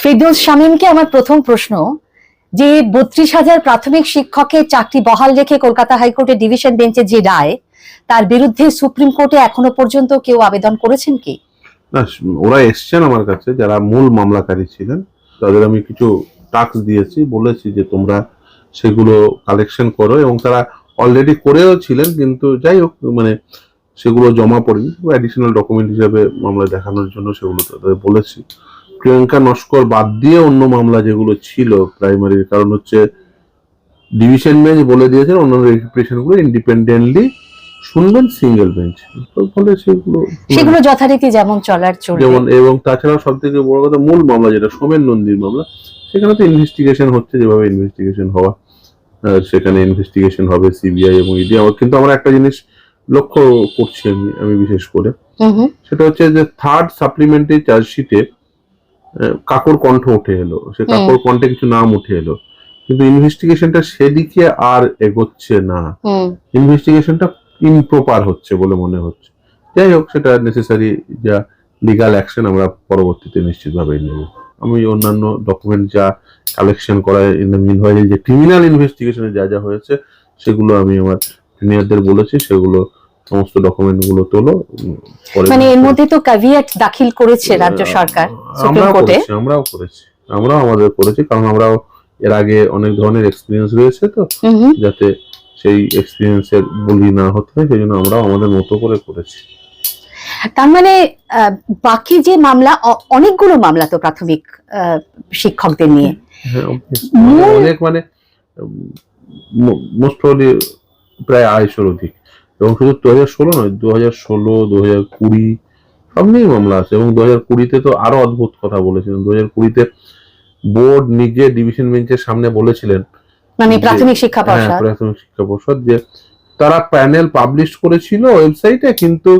ফিরদৌস শামীমকে আমার প্রথম প্রশ্ন, যে বত্রিশ হাজার প্রাথমিক শিক্ষকের চাকরি বহাল রেখে কলকাতা হাইকোর্টের ডিভিশন বেঞ্চের যে রায়, তার বিরুদ্ধে সুপ্রিম কোর্টে এখনও পর্যন্ত কেউ আবেদন করেছেন কি? না, ওরা এসছেন আমার কাছে, যারা মূল মামলাকারী ছিলেন, তাদের আমি কিছু টাস্ক দিয়েছি, বলেছি যে তোমরা সেগুলো কালেকশন করো, এবং তারা অলরেডি করেও ছিলেন, কিন্তু যাই হোক মানে সেগুলো জমা পড়েনি অ্যাডিশনাল ডকুমেন্ট হিসাবে মামলা দেখানোর জন্য সেগুলো তাদের বলেছি। প্রিয়াঙ্কা নস্কর বাদ দিয়ে অন্য মামলা যেগুলো ছিল প্রাইমারির কারণ হচ্ছে ডিভিশন বেঞ্চ বলে দিয়েছেন অন্যান্য রেজিস্ট্রেশনগুলো ইন্ডিপেন্ডেন্টলি শুনবেন সিঙ্গেল বেঞ্চ ফলে সেগুলো সেগুলো যথারীতি যেমন চলার চলবে। যেমন এবং তাছাড়াও সব থেকে বড় কথা মূল মামলা যেটা সোমেন নন্দীর মামলা সেখানে তো ইনভেস্টিগেশন হচ্ছে যেভাবে ইনভেস্টিগেশন হওয়া সেখানে ইনভেস্টিগেশন হবে সিবিআই এবং ইডি আমার কিন্তু আমরা একটা জিনিস লক্ষ্য করছি আমি আমি বিশেষ করে। সেটা হচ্ছে যে থার্ড সাপ্লিমেন্টারি চার্জশিটে কাকর কণ্ঠ উঠে এলো। সে কাকর কণ্ঠে কিছু নাম উঠে এলো। কিন্তু ইনভেস্টিগেশনটা সেদিকে আর এগোচ্ছে না। ইনভেস্টিগেশনটা ইমপ্রপার হচ্ছে বলে মনে হচ্ছে। যাই হোক সেটা নেসেসারি যা লিগাল অ্যাকশন আমরা পরবর্তীতে নিশ্চিতভাবেই নেব। আমি অন্যান্য ডকুমেন্ট যা কালেকশন করা ইন দ্য মিন যে ক্রিমিনাল ইনভেস্টিগেশনে যা যা হয়েছে সেগুলো আমি আমার সিনিয়রদের বলেছি সেগুলো সমস্ত ডকুমেন্টগুলো তোলো মানে এর মধ্যে তো ক্যাভিয়েট দাখিল করেছে রাজ্য সরকার সুপ্রিম কোর্টে আমরাও করেছি আমরাও আমাদের করেছি কারণ আমরাও এর আগে অনেক ধরনের এক্সপিরিয়েন্স রয়েছে তো যাতে সেই এক্সপিরিয়েন্সের বলি না হতে হয় সেই জন্য আমরাও আমাদের মতো করে করেছি। তার মানে বাকি যে মামলা অনেকগুলো মামলা তো প্রাথমিক শিক্ষকদের নিয়ে। হ্যাঁ, অনেক মানে মোস্ট প্রবলি প্রায় আড়াইশোর অধিক। এবং শুধু দু হাজার ষোলো নয় দু হাজার ষোলো দু হাজার কুড়ি সব নিয়েই মামলা আছে এবং দু হাজার কুড়িতে তো আরও অদ্ভুত কথা বলেছিলেন। দু হাজার কুড়িতে বোর্ড নিজে ডিভিশন বেঞ্চের সামনে বলেছিলেন মানে প্রাথমিক শিক্ষা হ্যাঁ পর্ষদ। প্রাথমিক শিক্ষা পর্ষদ যে তারা প্যানেল পাবলিশ করেছিল ওয়েবসাইটে কিন্তু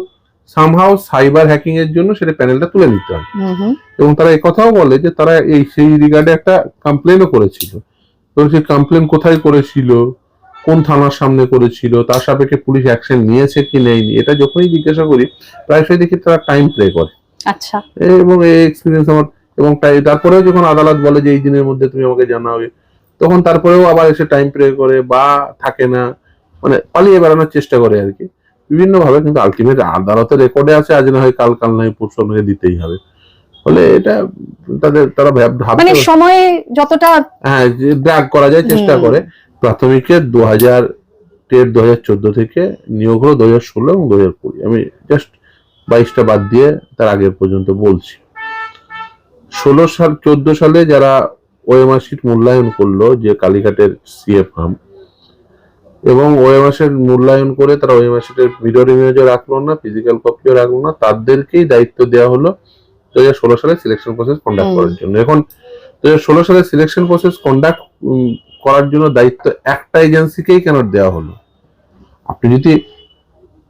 সামহাও সাইবার হ্যাকিং এর জন্য সেটা প্যানেলটা তুলে নিতে হয়। এবং তারা এই কথাও বলে যে তারা এই সেই রিগার্ডে একটা কমপ্লেনও করেছিল। তো সেই কমপ্লেন কোথায় করেছিল? কোন থানার সামনে করেছিল তার সাপেক্ষে পুলিশ অ্যাকশন নিয়েছে কি নেয়নি এটা যখনই জিজ্ঞাসা করি প্রায়শই দেখি তারা টাইম প্লে করে। আচ্ছা। এবং এই এক্সপিরিয়েন্স আমার এবং তারপরেও যখন আদালত বলে যে এই দিনের মধ্যে তুমি আমাকে জানাবে তখন তারপরেও আবার এসে টাইম প্লে করে বা থাকে না মানে পালিয়ে বেড়ানোর চেষ্টা করে আর কি। বিভিন্ন ভাবে কিন্তু আলটিমেট আদালতের রেকর্ডে আছে আজ না হয় কাল কাল নয় পরশু আমাকে দিতেই হবে। ফলে এটা তাদের তারা ভাব- মানে সময়ে যতটা হ্যাঁ ড্রাগ করা যায় চেষ্টা করে। প্রাথমিকের দু হাজার তের দু হাজার চোদ্দ থেকে নিয়োগ হলো দু হাজার ষোলো এবং দু হাজার কুড়ি। আমি জাস্ট বাইশটা বাদ দিয়ে তার আগের পর্যন্ত বলছি। ষোলো সাল চোদ্দ সালে যারা ওএমআর শিট মূল্যায়ন করল যে কালীঘাটের সিএ ফার্ম এবং ওএমআর মূল্যায়ন করে তারা ওএমআর শিটের ভিডিও ইমেজও রাখল না ফিজিক্যাল কপিও রাখল না তাদেরকেই দায়িত্ব দেওয়া হলো দু হাজার ষোলো সালে সিলেকশন প্রসেস কন্ডাক্ট করার জন্য। এখন দু ষোলো সালে সিলেকশন প্রসেস কন্ডাক্ট করার জন্য দায়িত্ব একটা এজেন্সিকেই কেন দেওয়া হলো? আপনি যদি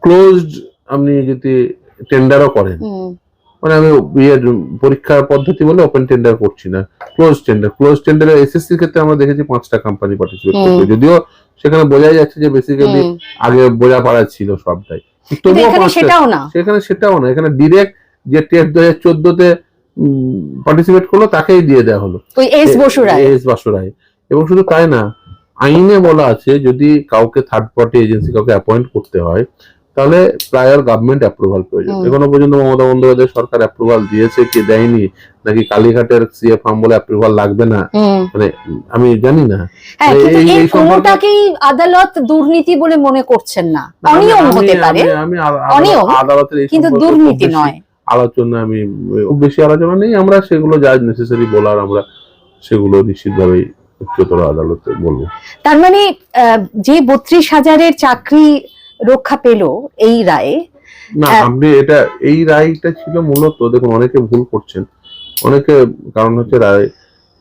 ক্লোজড আপনি যদি টেন্ডারও করেন। মানে আমি ইয়ের পরীক্ষার পদ্ধতি বলে ওপেন টেন্ডার করছি না। ক্লোজ টেন্ডার ক্লোজ টেন্ডারে এসএসসি ক্ষেত্রে আমরা দেখেছি পাঁচটা কোম্পানি পার্টিসিপেট। করছে। যদিও সেখানে বোঝাই যাচ্ছে যে বেসিক্যালি আগে বোঝা পাড়া ছিল সবটাই। তবুও পাঁচটা- সেটাও না। সেখানে সেটাও না। এখানে ডিরেক্ট যে টেস্ট দু হাজার চোদ্দতে পার্টিসিপেট করল তাকেই দিয়ে দেওয়া হলো। এস বসু রায় এস বাসুরায় এবং শুধু তাই না আইনে বলা আছে যদি কাউকে থার্ড পার্টি এজেন্সি কাউকে অ্যাপয়েন্ট করতে হয় তাহলে প্রায়র গভর্নমেন্ট অ্যাপ্রুভাল প্রয়োজন। এখনও পর্যন্ত মমতা বন্দ্যোপাধ্যায় সরকার অ্যাপ্রুভাল দিয়েছে কি দেয়নি? নাকি কালীঘাটের সিএ ফার্ম বলে অ্যাপ্রুভাল লাগবে না? মানে আমি জানি না। হ্যাঁ এই- কিন্তু এই- কোনোটাকেই আদালত দুর্নীতি বলে মনে করছেন না। আমি- অনিয়ম হতে পারে। অনিয়ম, আদালতের কিন্তু দুর্নীতি নয়। আলোচনা আমি খুব বেশি আলোচনা নেই আমরা সেগুলো যা নেসেসারি বলার আমরা সেগুলো নিশ্চিতভাবেই উচ্চতর আদালতে বলব। তার মানে যে বত্রিশ হাজারের চাকরি রক্ষা পেল এই রায়ে না। আপনি এটা এই রায়টা ছিল মূলত দেখুন অনেকে ভুল করছেন। অনেকে কারণ হচ্ছে রায়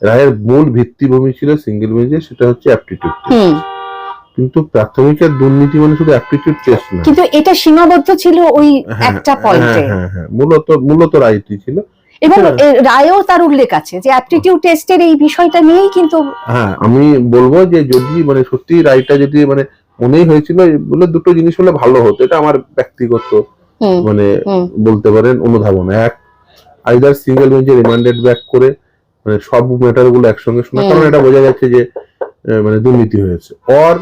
রায়ের মূল ভিত্তিভূমি ছিল সিঙ্গেল বেঞ্চে সেটা হচ্ছে অ্যাপটিটিউড কিন্তু প্রাথমিকের দুর্নীতি মানে শুধু অ্যাপটিটিউড টেস্ট না। কিন্তু এটা সীমাবদ্ধ ছিল ওই হ্যাঁ, একটা হ্যাঁ, পয়েন্টে হ্যাঁ হ্যাঁ মূলত মূলত রায়টি ছিল। এবং হ্যাঁ। রায়েও তার উল্লেখ আছে যে অ্যাপটিটিউড টেস্টের এই বিষয়টা নিয়েই কিন্তু হ্যাঁ আমি বলব যে যদি মানে সত্যি রায়টা যদি মানে মনেই হয়েছিল বলে দুটো জিনিস হলে ভালো হতো এটা আমার ব্যক্তিগত মানে বলতে পারেন অনুধাবন। এক আইদার সিঙ্গেল বেঞ্চে রিমান্ডেড ব্যাক করে মানে সব ম্যাটারগুলো একসঙ্গে শোনা কারণ এটা বোঝা যাচ্ছে যে মানে দুর্নীতি হয়েছে। অর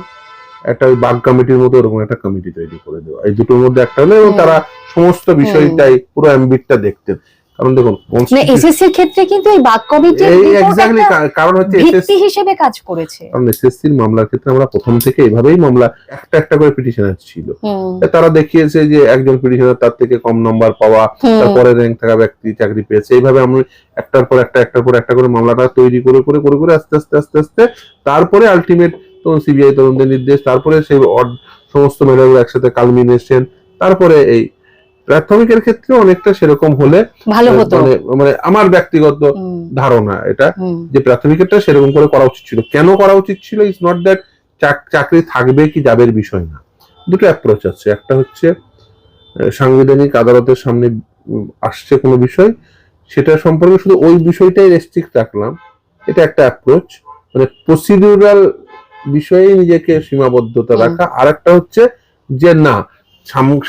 একটা ওই বাগ কমিটির মতো ওরকম একটা কমিটি তৈরি করে দেওয়া। এই দুটোর মধ্যে একটা হলো এবং তারা সমস্ত বিষয়টাই পুরো অ্যাম্বিটটা দেখতেন। কারণ দেখুন মানে এসএসসির ক্ষেত্রে কিন্তু এই বাক কমিটির এই এক্স্যাক্টলি কারণ হচ্ছে ভিত্তি হিসেবে কাজ করেছে। কারণ এসএসসির মামলার ক্ষেত্রে আমরা প্রথম থেকে এইভাবেই মামলা একটা একটা করে পিটিশনার ছিল। তারা দেখিয়েছে যে একজন পিটিশনার তার থেকে কম নম্বর পাওয়া তারপরে র্যাঙ্ক থাকা ব্যক্তি চাকরি পেয়েছে। এইভাবে আমরা একটার পর একটা একটার পর একটা করে মামলাটা তৈরি করে করে করে করে আস্তে আস্তে আস্তে আস্তে তারপরে আলটিমেট তখন সিবিআই তদন্তের নির্দেশ তারপরে সেই সমস্ত মেধাগুলো একসাথে কালমিনেশন তারপরে এই প্রাথমিকের ক্ষেত্রে অনেকটা সেরকম হলে ভালো হতো। মানে মানে আমার ব্যক্তিগত ধারণা এটা যে প্রাথমিকেরটা সেরকম করে করা উচিত ছিল। কেন করা উচিত ছিল? ইজ নট দ্যাট চাকরি থাকবে কি যাবে এর বিষয় না। দুটো অ্যাপ্রোচ আছে। একটা হচ্ছে সাংবিধানিক আদালতের সামনে আসছে কোনো বিষয় সেটা সম্পর্কে শুধু ওই বিষয়টাই রেস্ট্রিক্ট রাখলাম। এটা একটা অ্যাপ্রোচ মানে প্রসিডিউরাল বিষয়ে নিজেকে সীমাবদ্ধতা রাখা। আর একটা হচ্ছে যে না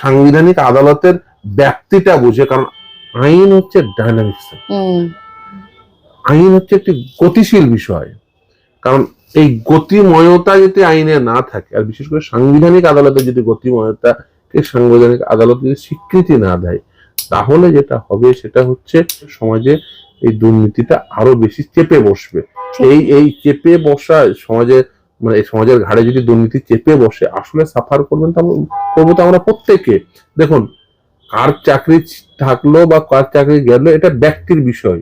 সাংবিধানিক আদালতের ব্যক্তিটা বুঝে কারণ আইন হচ্ছে ডাইনামিক্স হুম, আইন হচ্ছে একটি গতিশীল বিষয়। কারণ এই গতিময়তা যদি আইনে না থাকে আর বিশেষ করে সাংবিধানিক আদালতে যদি গতিময়তাকে সাংবিধানিক আদালত যদি স্বীকৃতি না দেয় তাহলে যেটা হবে সেটা হচ্ছে সমাজে এই দুর্নীতিটা আরও বেশি চেপে বসবে। এই এই চেপে বসা সমাজে মানে এই সমাজের ঘাড়ে যদি দুর্নীতি চেপে বসে আসলে সাফার করবেন তো করব তো আমরা প্রত্যেকে। দেখুন কার চাকরি থাকল বা কার চাকরি গেল এটা ব্যক্তির বিষয়।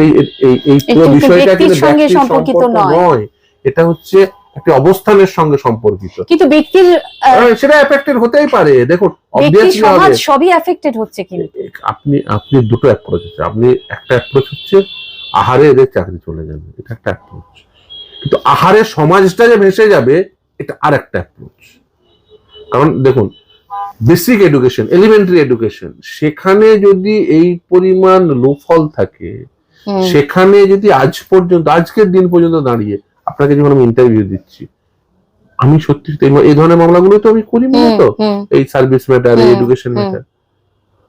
এই এই এই পুরো বিষয়টা কিন্তু ব্যক্তির সম্পর্কিত নয়। এটা হচ্ছে একটি অবস্থানের সঙ্গে সম্পর্কিত। কিন্তু ব্যক্তির আহ, সেটা এফেক্টেড হতেই পারে। দেখুন অবভিয়াসলি সমাজ সবই এফেক্টেড হচ্ছে কিন্তু। আপনি আপনি দুটো অ্যাপ্রোচ আছে। আপনি একটা অ্যাপ্রোচ হচ্ছে আহারে এদের চাকরি চলে যাবে। এটা একটা অ্যাপ্রোচ কিন্তু আহারে সমাজটা যে ভেসে যাবে এটা আর একটা অ্যাপ্রোচ কারণ দেখুন বেসিক এডুকেশন এলিমেন্টারি এডুকেশন সেখানে যদি এই পরিমাণ লোফল থাকে সেখানে যদি আজ পর্যন্ত আজকের দিন পর্যন্ত দাঁড়িয়ে আপনাকে যখন আমি ইন্টারভিউ দিচ্ছি আমি সত্যি এই- এই ধরনের মামলাগুলো তো আমি করি মূলত। এই service matter hmm, education. Matter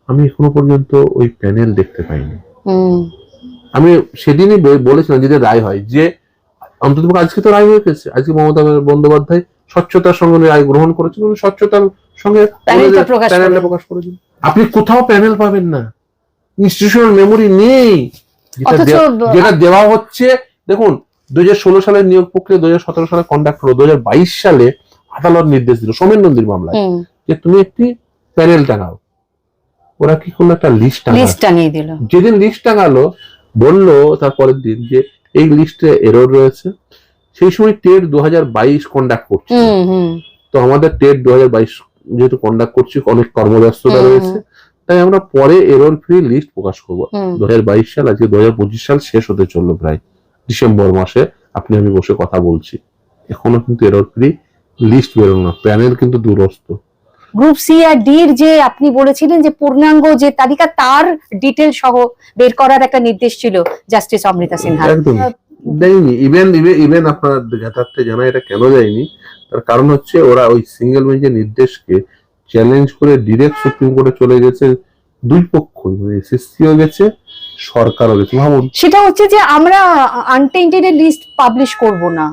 আমি এখনও পর্যন্ত ওই প্যানেল দেখতে পাইনি। আমি সেদিনই বলেছিলাম যদি রায় হয় যে অন্তত আজকে তো রায় হয়ে গেছে। আজকে মমতা বন্দ্যোপাধ্যায় স্বচ্ছতার সঙ্গে রায় গ্রহণ করেছেন উনি স্বচ্ছতার সঙ্গে প্যানেলটা প্রকাশ করেছেন। আপনি কোথাও প্যানেল পাবেন না। ইনস্টিটিউশনাল মেমোরি নেই। যেটা দে- দেওয়া হচ্ছে দেখুন হাজার ষোলো সালের নিয়োগ প্রক্রিয়া হাজার সতেরো সালে কন্ডাক্ট হলো দুই হাজার বাইশ সালে আদালত নির্দেশ দিল সোমেন নন্দীর মামলায় যে তুমি একটি প্যানেল টাঙাও। ওরা কি করল একটা লিস্ট টাঙালো? টানিয়ে দিল। যেদিন লিস্ট টাঙালো বলল তারপরের দিন যে এই লিস্টে এরর রয়েছে। সেই সময় টেট দু হাজার বাইশ কন্ডাক্ট করছে। তো আমাদের টেট দু হাজার বাইশ যেহেতু কন্ডাক্ট করছি অনেক কর্মব্যস্ততা রয়েছে। তাই আমরা পরে এরর ফ্রি লিস্ট প্রকাশ করব। দু হাজার বাইশ সাল আজকে দু হাজার পঁচিশ সাল শেষ হতে চলল প্রায়। ডিসেম্বর মাসে আপনি আমি বসে কথা বলছি। এখনও কিন্তু এরর ফ্রি লিস্ট বেরোনো না। প্যানেল কিন্তু দূরস্থ গ্রুপ সি আর ডি এর যে আপনি বলেছিলেন যে পূর্ণাঙ্গ যে তালিকা তার ডিটেল সহ বের করার একটা নির্দেশ ছিল জাস্টিস অমৃতা সিনহা। দেয়নি। ইভেন ইভেন আপনার যথার্থে জানা এটা কেন দেয়নি? তার কারণ হচ্ছে ওরা ওই সিঙ্গেল বেঞ্চের নির্দেশকে চ্যালেঞ্জ করে ডিরেক্ট সুপ্রিম কোর্টে চলে গেছে দুই পক্ষই। মানে এসএসসিও গেছে সরকারও গেছে। ভাবুন। সেটা হচ্ছে যে আমরা আনটেন্টেড লিস্ট পাবলিশ করব না।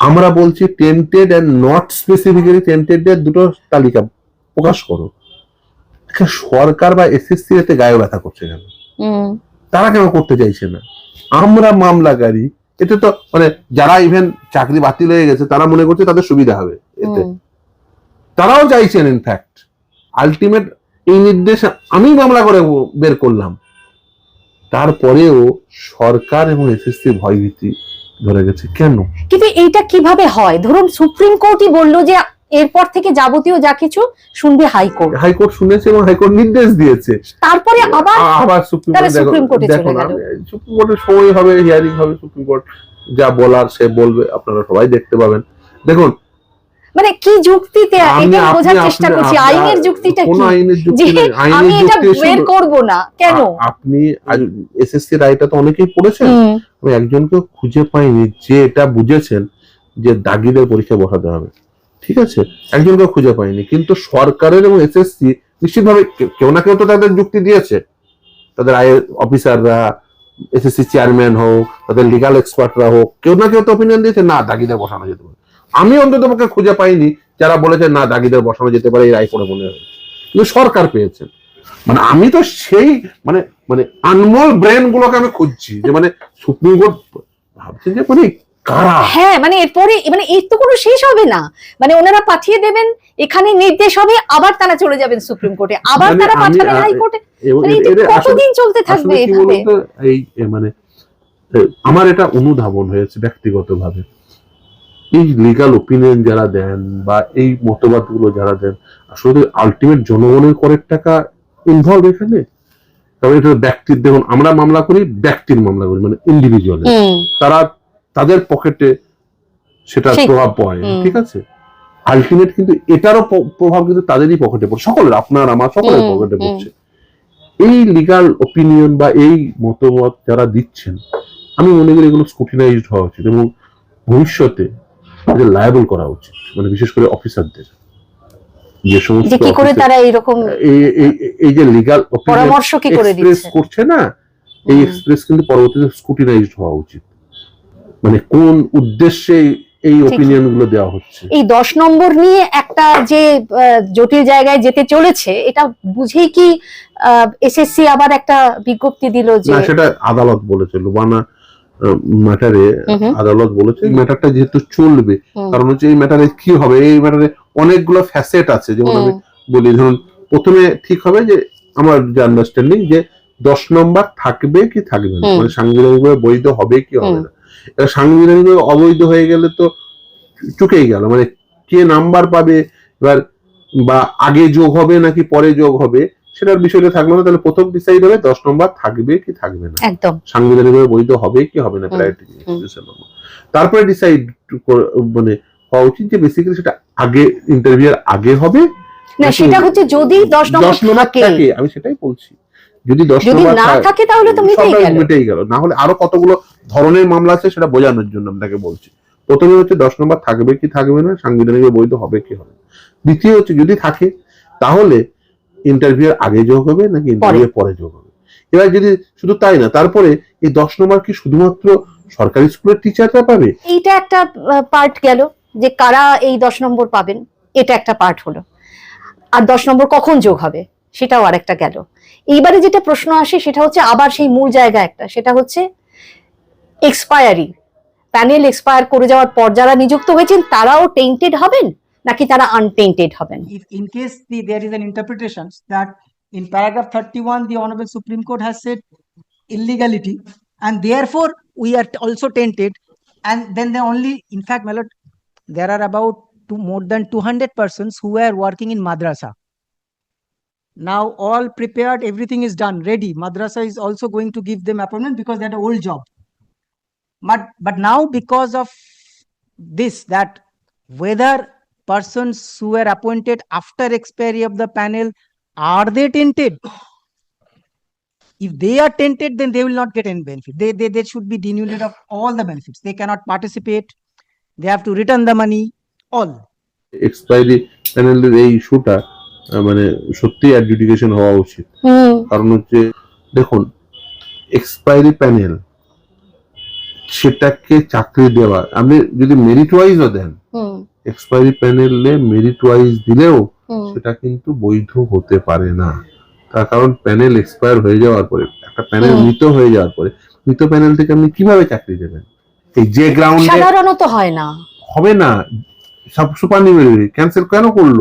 আমরা বলছি tainted and not specifically tainted দুটো তালিকা। প্রকাশ করো। আচ্ছা, সরকার বা এসএসসি এতে গায়ে ব্যথা করছে কেন? তারা কেন করতে চাইছে না? আমরা মামলাকারী এতে তো মানে যারা ইভেন চাকরি বাতিল হয়ে গেছে তারা মনে করছে তাদের সুবিধা হবে এতে। তারাও চাইছেন ইনফ্যাক্ট আলটিমেট এই নির্দেশ আমি মামলা করে বের করলাম। তারপরেও সরকার এবং এসএসসি ভয়ভীতি ধরে গেছে। কেন? কিন্তু এইটা কীভাবে হয়? ধরুন সুপ্রিম কোর্টই বলল যে এরপর থেকে যাবতীয় যা কিছু শুনবে হাইকোর্ট। হাইকোর্ট শুনেছে এবং হাইকোর্ট নির্দেশ দিয়েছে। তারপরে আবার আবার সুপ্রিম কোর্ট চলে গেল। সুপ্রিম কোর্টের সময় হবে হিয়ারিং হবে সুপ্রিম কোর্ট যা বলার সে বলবে আপনারা সবাই দেখতে পাবেন। দেখুন মানে কি যুক্তিতে এটা বোঝার চেষ্টা করছি আইনের যুক্তিটা কি? আইনের যুক্তি আমি এটা বের করব না কেন? আপনি এসএসসি রায়টা তো অনেকেই পড়েছেন। আমি একজনকে খুঁজে পাইনি যে এটা বুঝেছেন যে দাগিদের পরীক্ষা বসাতে হবে। ঠিক আছে? একজনকে খুঁজে পাইনি। কিন্তু সরকারের এবং এসএসসি নিশ্চিতভাবে কেউ না কেউ তো তাদের যুক্তি দিয়েছে। তাদের আইএ অফিসাররা এসএসসি চেয়ারম্যান হোক, তাদের লিগাল এক্সপার্টরা হোক, কেউ না কেউ তো অপিনিয়ন দিয়েছে, না, দাগিদের বসানো যেতে পারে। আমি অন্তত পক্ষে খুঁজে পাইনি যারা বলেছে, না, দাগিদের বসানো যেতে পারে, এই রায় করে মনে হয়েছে কিন্তু সরকার পেয়েছে। মানে আমি তো সেই মানে মানে আনমোল ব্রেন গুলোকে আমি খুঁজছি। যে মানে সুপ্রিম কোর্ট ভাবছে যে মানে কারা? হ্যাঁ মানে এরপরে মানে এর তো কোনো শেষ হবে না। মানে ওনারা পাঠিয়ে দেবেন এখানে নির্দেশ হবে আবার তারা চলে যাবেন সুপ্রিম কোর্টে আবার মানে তারা পাঠাবেন হাইকোর্টে। মানে কতদিন চলতে থাকবে এভাবে? এই মানে আমার এটা অনুধাবন হয়েছে ব্যক্তিগতভাবে। এই লিগাল ওপিনিয়ন যারা দেন বা এই মতবাদগুলো যারা দেন আসলে আলটিমেট জনগণের করের টাকা ইনভলভ এখানে? তবে এটা ব্যক্তির দেখুন আমরা মামলা করি ব্যক্তির মামলা করি মানে ইন্ডিভিজুয়াল তারা তাদের পকেটে সেটা প্রভাব পড়ে ঠিক আছে? আলটিমেট কিন্তু এটারও প্রভাব কিন্তু তাদেরই পকেটে পড়ে সকলের আপনার আমার সকলের পকেটে পড়ছে। এই লিগাল ওপিনিয়ন বা এই মতামত যারা দিচ্ছেন আমি মনে করি এগুলো স্কুটিনাইজড হওয়া উচিত এবং ভবিষ্যতে এদের লায়াবল করা উচিত মানে বিশেষ করে অফিসারদের যে সমস্ত কি করে তারা এরকম এই- যে লিগাল পরামর্শ কি করে এক্সপ্রেস দিচ্ছে? করছে না এই এক্সপ্রেস কিন্তু পরবর্তীতে স্কুটিনাইজড হওয়া উচিত। মানে কোন উদ্দেশ্যে এই ওপিনিয়নগুলো দেওয়া হচ্ছে? এই দশ নম্বর নিয়ে একটা যে জটিল জায়গায় যেতে চলেছে এটা বুঝেই কি এসএসসি আবার একটা বিজ্ঞপ্তি দিল যে না সেটা আদালত বলেছে। লুবানা ম্যাটারে আদালত বলেছে এই ম্যাটারটা যেহেতু চলবে কারণ হচ্ছে এই ম্যাটারে কি হবে? এই ম্যাটারে অনেকগুলো ফ্যাসেট আছে যেমন আমি বলি ধরুন প্রথমে ঠিক হবে যে আমার যে আন্ডারস্ট্যান্ডিং যে দশ নম্বর থাকবে কি থাকবে না? মানে সাংবিধানিকভাবে বৈধ হবে কি হবে না? এটা সাংবিধানিকভাবে অবৈধ হয়ে গেলে তো চুকেই গেল। মানে কে নাম্বার পাবে এবার বা আগে যোগ হবে নাকি পরে যোগ হবে সেটার বিষয়টা থাকল না। তাহলে প্রথম ডিসাইড হবে দশ নম্বর থাকবে কি থাকবে না। একদম। সাংবিধানিকভাবে বৈধ হবে কি হবে না প্রায়োরিটি তারপরে ডিসাইড মানে হওয়া উচিত যে বেসিক্যালি সেটা আগে ইন্টারভিউর আগে হবে না সেটা হচ্ছে যদি দশ নম্বর থাকে। আমি সেটাই বলছি। যদি যদি না থাকে- থাকে তাহলে তো মিটেই গেল। মিটেই গেল। না হলে আরও কতগুলো ধরনের মামলা আছে সেটা বোঝানোর জন্য আপনাকে বলছি। প্রথমে হচ্ছে দশ নম্বর থাকবে কি থাকবে না সাংবিধানিক বৈধ হবে কি হবে দ্বিতীয় হচ্ছে যদি থাকে তাহলে ইন্টারভিউর আগে যোগ হবে নাকি ইন্টারভিউ পরে যোগ হবে? এবার যদি শুধু তাই না তারপরে এই দশ নম্বর কি শুধুমাত্র সরকারি স্কুলের টিচাররা পাবে? এইটা একটা পার্ট গেল যে কারা এই দশ নম্বর পাবেন। এটা একটা পার্ট হলো। আর দশ নম্বর কখন যোগ হবে? সেটাও আরেকটা গেল। এইবারে যেটা প্রশ্ন আসে সেটা হচ্ছে আবার সেই মূল জায়গা একটা, সেটা হচ্ছে এক্সপায়ারি প্যানেল এক্সপায়ার করে যাওয়ার পর যারা নিযুক্ত হয়েছেন তারাও টেন্টেড হবেন নাকি তারা আনটেন্টেড হবেন? If in case the there is an interpretation that in paragraph 31 the honourable Supreme Court has said illegality and therefore we are also tainted and then they only in fact melt there are about two more than 200 persons who are working in madrasa now all prepared everything is done ready madrasa is also going to give them appointment because they had an old job but but now because of this that whether persons who were appointed after expiry of the panel are they tainted if they are tainted then they will not get any benefit they, they they should be denuded of all the benefits they cannot participate they have to return the money all expiry প্যানেলের এই ইস্যুটা মানে সত্যি adjudication হওয়া উচিত। কারণ হচ্ছে দেখুন এক্সপায়ারি প্যানেল সেটাকে চাকরি দেওয়া আপনি যদি মেরিট ওয়াইজও দেন এক্সপায়ারি প্যানেলে মেরিট ওয়াইজ দিলেও সেটা কিন্তু বৈধ হতে পারে না। তার কারণ প্যানেল এক্সপায়ার হয়ে যাওয়ার পরে একটা প্যানেল মৃত হয়ে যাওয়ার পরে মৃত প্যানেল থেকে আপনি কীভাবে চাকরি দেবেন? এই যে গ্রাউন্ডে সাধারণত হয় না। হবে না। সব সুপারনিউমারি ক্যান্সেল কেন করল?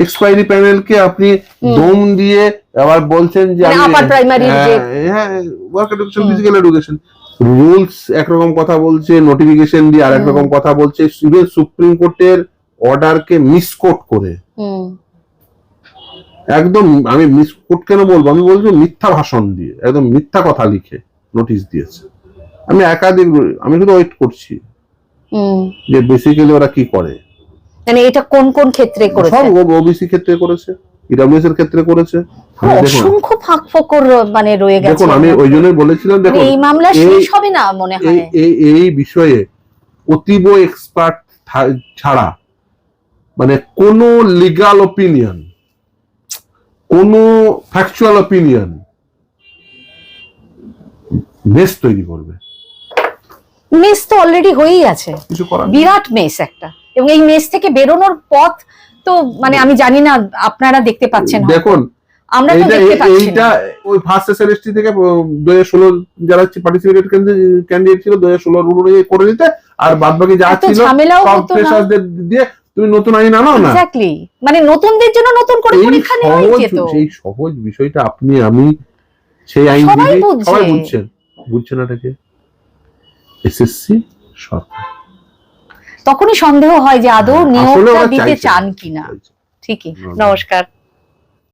এক্সপায়ারি প্যানেলকে আপনি দম দিয়ে আবার বলছেন যে মানে আমি- upper primary হ্যাঁ, work education physical education rules একরকম কথা বলছে নোটিফিকেশন দিয়ে আরেক হুম। রকম কথা বলছে ইভেন সুপ্রিম কোর্টের অর্ডারকে মিসকোট করে। হুম। একদম আমি মিসকোট কেন বলব? আমি বলছি মিথ্যা ভাষণ দিয়ে একদম মিথ্যা কথা লিখে নোটিশ দিয়েছে। আমি একাধিক আমি শুধু ওয়েট করছি হুম। যে বেসিক্যালি ওরা কি করে। মানে এটা কোন কোন ক্ষেত্রে করেছে? সব ওবিসি ক্ষেত্রে করেছে ইডব্লিউএস এর ক্ষেত্রে করেছে। অসংখ্য ফাঁক ফোকর মানে রয়ে গেছে দেখুন আমি ওই জন্যই বলেছিলাম মানে দেখুন এই মামলা শেষ হবে না মনে হয়। এই এই বিষয়ে অতীব এক্সপার্ট ছাড়া মানে কোনো লিগাল ওপিনিয়ন কোনো ফ্যাকচুয়াল ওপিনিয়ন মেস তৈরি করবে। মেস তো অলরেডি হয়েই আছে। বিরাট মেস একটা। এবং এই মেস থেকে বেরোনোর পথ তো মানে আমি জানি না আপনারা দেখতে পাচ্ছেন দেখুন আমরা তো দেখতে পাচ্ছি এইটা ওই ফার্স্ট থেকে দু হাজার ষোলো যারা পার্টিসিপেটেড ক্যান্ডিডেট ছিল দু হাজার ষোলোর অনুযায়ী করে নিতে আর যা ছিল সব ফ্রেশারদের দিয়ে তুমি নতুন আইন আনো না। এক্স্যাক্টলি মানে নতুনদের জন্য নতুন করে পরীক্ষা যেত। সেই সহজ বিষয়টা আপনি আমি সেই আইন সবাই বুঝছেন বুঝছেন এটাকে। এসএসসি সরকার। তখনই সন্দেহ হয় যে আদৌ হ্যাঁ, নিয়োগটা দিতে চান কিনা। ঠিকই। নমস্কার।